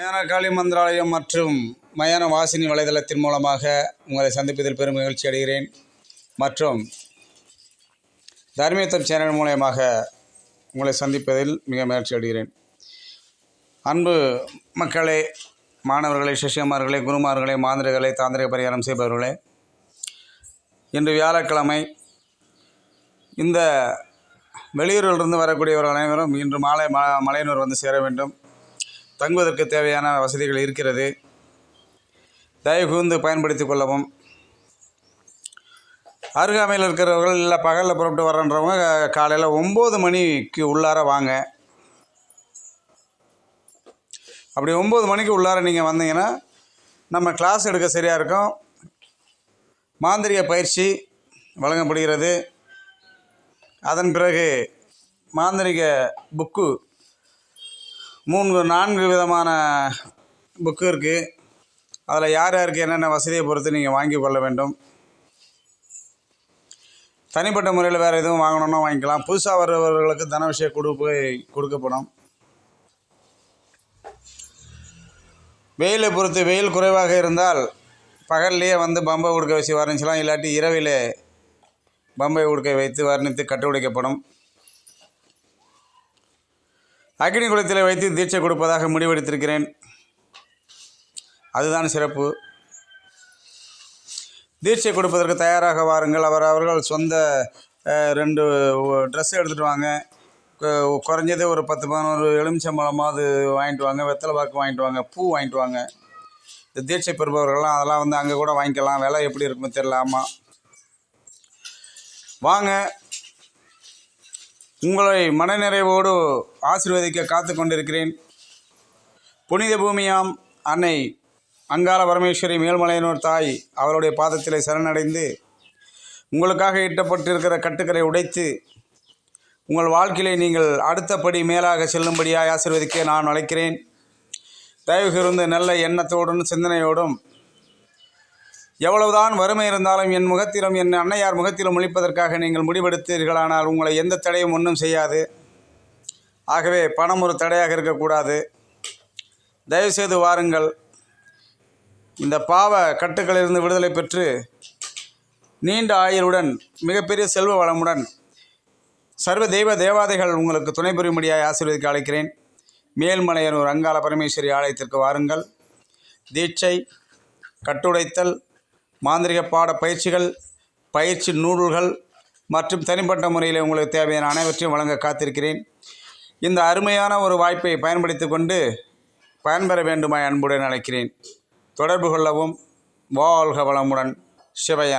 மயான மந்திராலயம் மற்றும் மயான வாசினி வலைதளத்தின் மூலமாக உங்களை சந்திப்பதில் பெரும் மகிழ்ச்சி அடைகிறேன். மற்றும் தர்மியத்தம் சேனல் மூலயமாக உங்களை சந்திப்பதில் மிக மகிழ்ச்சி அடைகிறேன். அன்பு மக்களே மாணவர்களே சிஷ்யமார்களே குருமார்களே மாந்திரிகளே தாந்திரிக பரிகாரம் செய்பவர்களே இன்று வியாழக்கிழமை இந்த வெளியூரிலிருந்து வரக்கூடியவர்கள் அனைவரும் இன்று மாலை மலையனூர் வந்து சேர வேண்டும். தங்குவதற்கு தேவையான வசதிகள் இருக்கிறது. தயவு கூர்ந்து பயன்படுத்திக் கொள்ளவும். அருகாமையில் இருக்கிறவர்கள் இல்லை பகலில் புறப்பட்டு வரன்றவங்க காலையில் ஒம்பது மணிக்கு உள்ளார வாங்க. அப்படி ஒம்பது மணிக்கு உள்ளார நீங்கள் வந்தீங்கன்னா நம்ம கிளாஸ் எடுக்க சரியாக இருக்கும். மாந்திரிய பயிற்சி வழங்கப்படுகிறது. அதன் பிறகு மாந்திரிக புக்கு மூன்று நான்கு விதமான புக்கு இருக்குது அதில் யார் யாருக்கு என்னென்ன வசதியை பொறுத்து நீங்கள் வாங்கி கொள்ள வேண்டும்? தனிப்பட்ட முறையில் வேறு எதுவும் வாங்கணுன்னா வாங்கிக்கலாம். புதுசாக வருபவர்களுக்கு தன விஷய கொடுப்பு கொடுக்கப்படும். வெயிலை பொறுத்து வெயில் குறைவாக இருந்தால் பகல்லையே வந்து பம்பை உடுக்க வச்சு வர்ணிச்சலாம் இல்லாட்டி இரவிலே பம்பை உடுக்கை வைத்து வர்ணித்து கட்டு உடைக்கப்படும். அக்னி குளத்தில் வைத்து தீட்சை கொடுப்பதாக முடிவெடுத்திருக்கிறேன். அதுதான் சிறப்பு. தீட்சை கொடுப்பதற்கு தயாராக வாருங்கள். அவர் அவர்கள் சொந்த ரெண்டு ட்ரெஸ் எடுத்துகிட்டு வாங்க. கொ- குறைஞ்சது ஒரு பத்து பதினோரு எலுமிச்சம்பழமாவது வாங்கிட்டு வாங்க. வெத்தலை பாக்கு வாங்கிட்டு வாங்க. பூ வாங்கிட்டு வாங்க. இந்த தீட்சை பெறுபவர்கள்லாம் அதெல்லாம் வந்து அங்கே கூட வாங்கிக்கலாம். விலை எப்படி இருக்குமோ தெரியல. ஆமாம் வாங்க. உங்களை மனநிறைவோடு ஆசீர்வதிக்க காத்து கொண்டிருக்கிறேன். புனித பூமியாம் அன்னை அங்காள பரமேஸ்வரி மேல்மலையனூர் தாய் அவருடைய பாதத்திலே சரணடைந்து உங்களுக்காக இட்டப்பட்டிருக்கிற கட்டுக்களை உடைத்து உங்கள் வாழ்க்கையிலே நீங்கள் அடுத்தபடி மேலாக செல்லும்படியாக ஆசீர்வதிக்க நான் அழைக்கிறேன். தயவு கூர்ந்து நல்ல எண்ணத்தோடும் சிந்தனையோடும் எவ்வளவுதான் வறுமை இருந்தாலும் என் முகத்திலும் என் அன்னையார் முகத்திலும் ஒழிப்பதற்காக நீங்கள் முடிவெடுத்தீர்களானால் உங்களை எந்த தடையும் ஒன்றும் செய்யாது. ஆகவே பணம் ஒரு தடையாக இருக்கக்கூடாது. தயவுசெய்து வாருங்கள். இந்த பாவ கட்டுக்களிலிருந்து விடுதலை பெற்று நீண்ட ஆயுளுடன் மிகப்பெரிய செல்வ வளமுடன் சர்வ தெய்வ தேவாதைகள் உங்களுக்கு துணை புரியும்படியாக ஆசீர்வதிக்க அழைக்கிறேன். மேல்மலையனூர் அங்காள பரமேஸ்வரி ஆலயத்திற்கு வாருங்கள். தீட்சை கட்டுடைத்தல் மாந்திரிக பாட பயிற்சிகள் பயிற்சி நூல்கள் மற்றும் தனிப்பட்ட முறையில் உங்களுக்கு தேவையான அனைவற்றையும் வழங்க காத்திருக்கிறேன். இந்த அருமையான ஒரு வாய்ப்பை பயன்படுத்தி கொண்டு பயன்பெற வேண்டுமாய் அன்புடன் அழைக்கிறேன். தொடர்பு கொள்ளவும் வாழ்க வளமுடன் சிவய